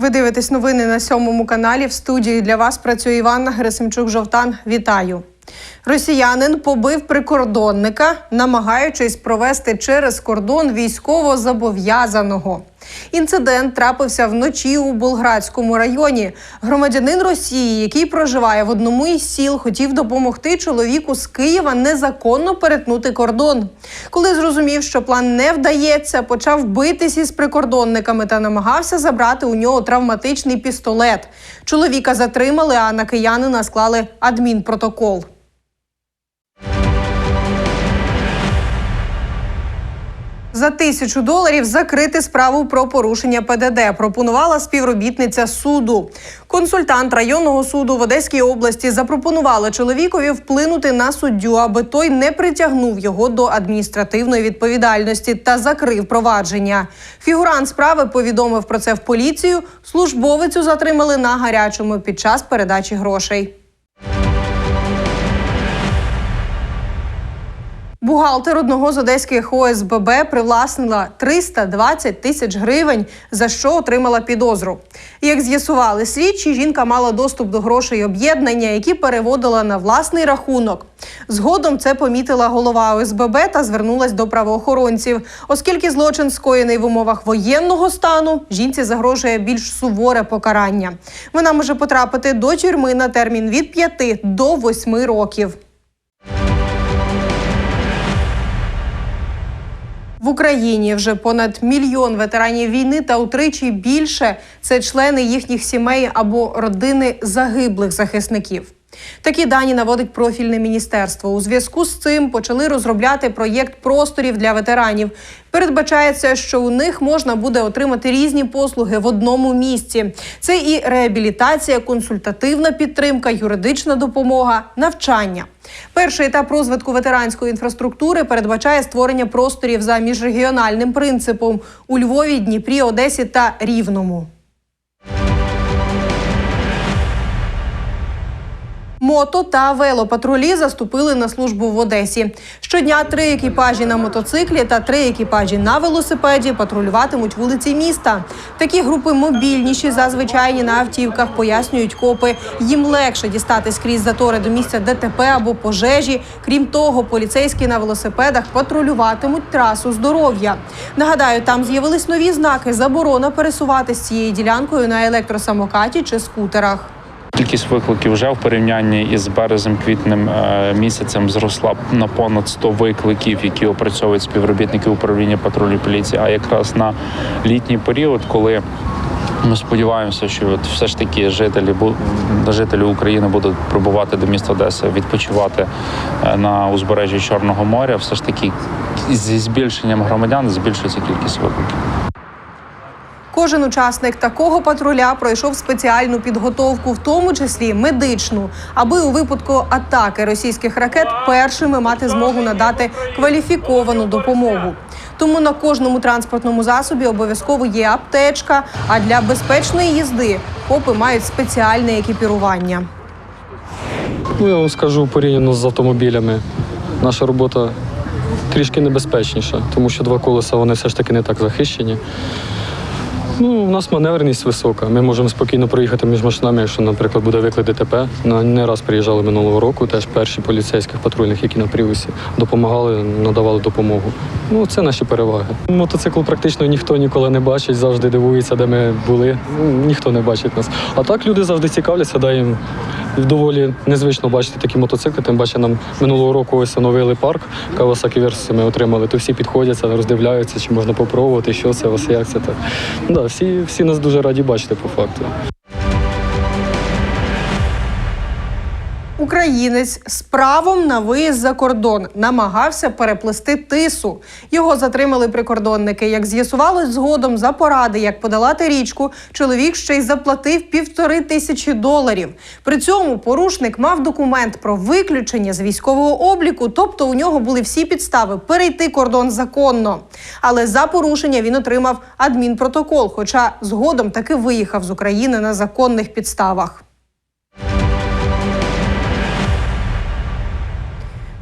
Ви дивитесь новини на сьомому каналі. В студії для вас працює Іванна Герасимчук-Жовтан. Вітаю. Росіянин побив прикордонника, намагаючись провести через кордон військово-зобов'язаного. Інцидент трапився вночі у Болградському районі. Громадянин Росії, який проживає в одному із сіл, хотів допомогти чоловіку з Києва незаконно перетнути кордон. Коли зрозумів, що план не вдається, почав битись із прикордонниками та намагався забрати у нього травматичний пістолет. Чоловіка затримали, а на киянина склали адмінпротокол. За тисячу доларів закрити справу про порушення ПДД пропонувала співробітниця суду. Консультант районного суду в Одеській області запропонувала чоловікові вплинути на суддю, аби той не притягнув його до адміністративної відповідальності та закрив провадження. Фігурант справи повідомив про це в поліцію. Службовицю затримали на гарячому під час передачі грошей. Бухгалтер одного з одеських ОСББ привласнила 320 тисяч гривень, за що отримала підозру. Як з'ясували слідчі, жінка мала доступ до грошей об'єднання, які переводила на власний рахунок. Згодом це помітила голова ОСББ та звернулась до правоохоронців. Оскільки злочин скоєний в умовах воєнного стану, жінці загрожує більш суворе покарання. Вона може потрапити до тюрми на термін від 5 до 8 років. Україні вже понад мільйон ветеранів війни та утричі більше це члени їхніх сімей або родини загиблих захисників. Такі дані наводить профільне міністерство. У зв'язку з цим почали розробляти проєкт просторів для ветеранів. Передбачається, що у них можна буде отримати різні послуги в одному місці. Це і реабілітація, консультативна підтримка, юридична допомога, навчання. Перший етап розвитку ветеранської інфраструктури передбачає створення просторів за міжрегіональним принципом у Львові, Дніпрі, Одесі та Рівному. Мото та велопатрулі заступили на службу в Одесі. Щодня три екіпажі на мотоциклі та три екіпажі на велосипеді патрулюватимуть вулиці міста. Такі групи мобільніші за звичайні на автівках, пояснюють копи. Їм легше дістати скрізь затори до місця ДТП або пожежі. Крім того, поліцейські на велосипедах патрулюватимуть трасу здоров'я. Нагадаю, там з'явились нові знаки заборона пересуватись цією ділянкою на електросамокаті чи скутерах. Кількість викликів вже в порівнянні із березем-квітнем е, місяцем зросла на понад 100 викликів, які опрацьовують співробітники управління патрулі поліції. А якраз на літній період, коли ми сподіваємося, що от все ж таки жителі жителі України будуть прибувати до міста Одеси, відпочивати е, на узбережжі Чорного моря. Все ж таки зі збільшенням громадян збільшується кількість викликів. Кожен учасник такого патруля пройшов спеціальну підготовку, в тому числі медичну, аби у випадку атаки російських ракет першими мати змогу надати кваліфіковану допомогу. Тому на кожному транспортному засобі обов'язково є аптечка. А для безпечної їзди копи мають спеціальне екіпірування. Ну, я вам скажу порівняно з автомобілями. Наша робота трішки небезпечніша, тому що два колеса вони все ж таки не так захищені. Ну, у нас маневреність висока. Ми можемо спокійно проїхати між машинами, якщо, наприклад, буде виклик ДТП. Не раз приїжджали минулого року, теж перші поліцейських патрульних, які на привісі, допомагали, надавали допомогу. Ну, це наші переваги. Мотоцикл практично ніхто ніколи не бачить, завжди дивується, де ми були. Ну, Ніхто не бачить нас. А так люди завжди цікавляться, да їм доволі незвично бачити такі мотоцикли. Тим паче нам минулого року ось оновили парк Kawasaki Versus ми отримали. То всі підходяться, роздивляються, чи можна попробувати, що це, ось як це так. Да, всі, всі нас дуже раді бачити по факту. Українець з правом на виїзд за кордон намагався переплести тису. Його затримали прикордонники. Як з'ясувалось згодом за поради, як подолати річку, чоловік ще й заплатив півтори тисячі доларів. При цьому порушник мав документ про виключення з військового обліку, тобто у нього були всі підстави перейти кордон законно. Але за порушення він отримав адмінпротокол, хоча згодом таки виїхав з України на законних підставах.